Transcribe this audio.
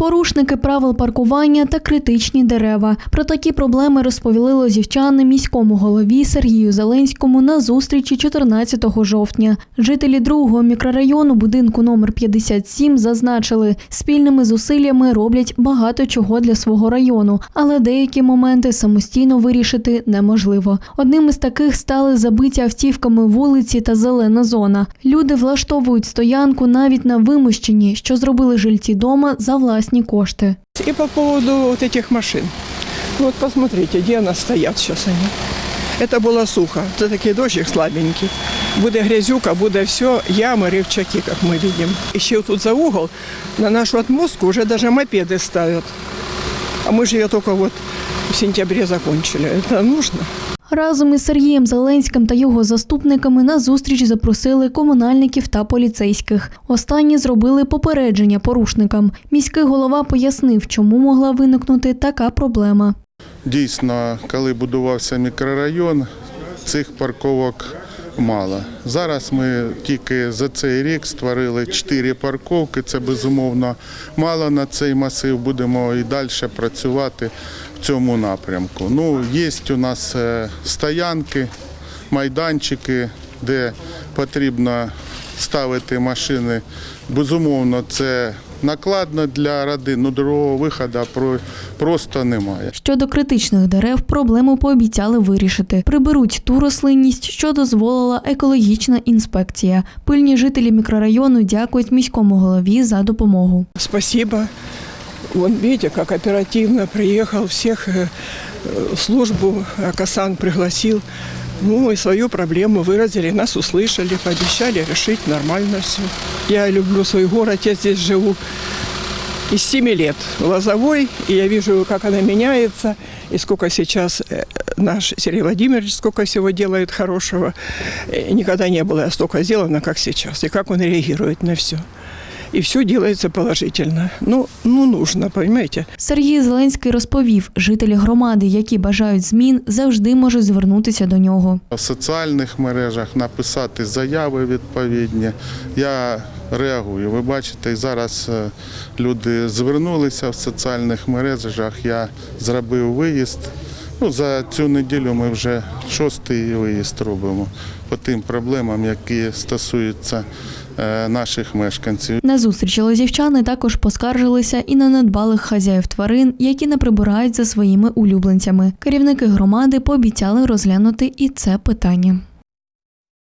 Порушники правил паркування та критичні дерева. Про такі проблеми розповіли лозівчани міському голові Сергію Зеленському на зустрічі 14 жовтня. Жителі другого мікрорайону будинку номер 57 зазначили, спільними зусиллями роблять багато чого для свого району, але деякі моменти самостійно вирішити неможливо. Одним із таких стали забиті автівками вулиці та зелена зона. Люди влаштовують стоянку навіть на вимощенні, що зробили жильці дома за власні кошти. И по поводу вот этих машин. Вот посмотрите, где она стоят сейчас они. Это было сухо, это такие дождик слабенький. Буде грязюка, буде все, ямы, рівчаки, как мы видим. Еще тут за угол на нашу отмостку уже даже мопеды ставят. А мы же ее только вот в сентябре закончили. Это нужно? Разом із Сергієм Зеленським та його заступниками на зустріч запросили комунальників та поліцейських. Останні зробили попередження порушникам. Міський голова пояснив, чому могла виникнути така проблема. Дійсно, коли будувався мікрорайон, цих парковок мало. Зараз ми тільки за цей рік створили чотири парковки. Це безумовно мало на цей масив. Будемо і далі працювати в цьому напрямку. Ну, є у нас е, стоянки, майданчики, де потрібно ставити машини. Безумовно, це накладно для родин, ну другого виходу про- просто немає. Щодо критичних дерев, проблему пообіцяли вирішити. Приберуть ту рослинність, що дозволила екологічна інспекція. Пильні жителі мікрорайону дякують міському голові за допомогу. Спасибо. Вон, видите, как оперативно приехал, всех э, э, службу Акасан пригласил. Ну и свою проблему выразили, нас услышали, пообещали решить нормально все. Я люблю свой город, я здесь живу из 7 лет в Лозовой, и я вижу, как она меняется, и сколько сейчас э, наш Сергей Владимирович, сколько всего делает хорошего. Э, Никогда не было столько сделано, как сейчас, и как он реагирует на все. И все делается положительно. Ну, ну нужно, понимаете? Сергій Зеленський розповів, жителі громади, які бажають змін, завжди можуть звернутися до нього. В соціальних мережах написати заяви відповідні. Я реагую. Ви бачите, зараз е, люди звернулися в соціальних мережах. Я зробив виїзд. Ну, за цю неділю ми вже шостий виїзд робимо по тим проблемам, які стосуються е, наших мешканців. На зустрічі лозівчани також поскаржилися і на недбалих хазяїв тварин, які не прибирають за своїми улюбленцями. Керівники громади пообіцяли розглянути і це питання.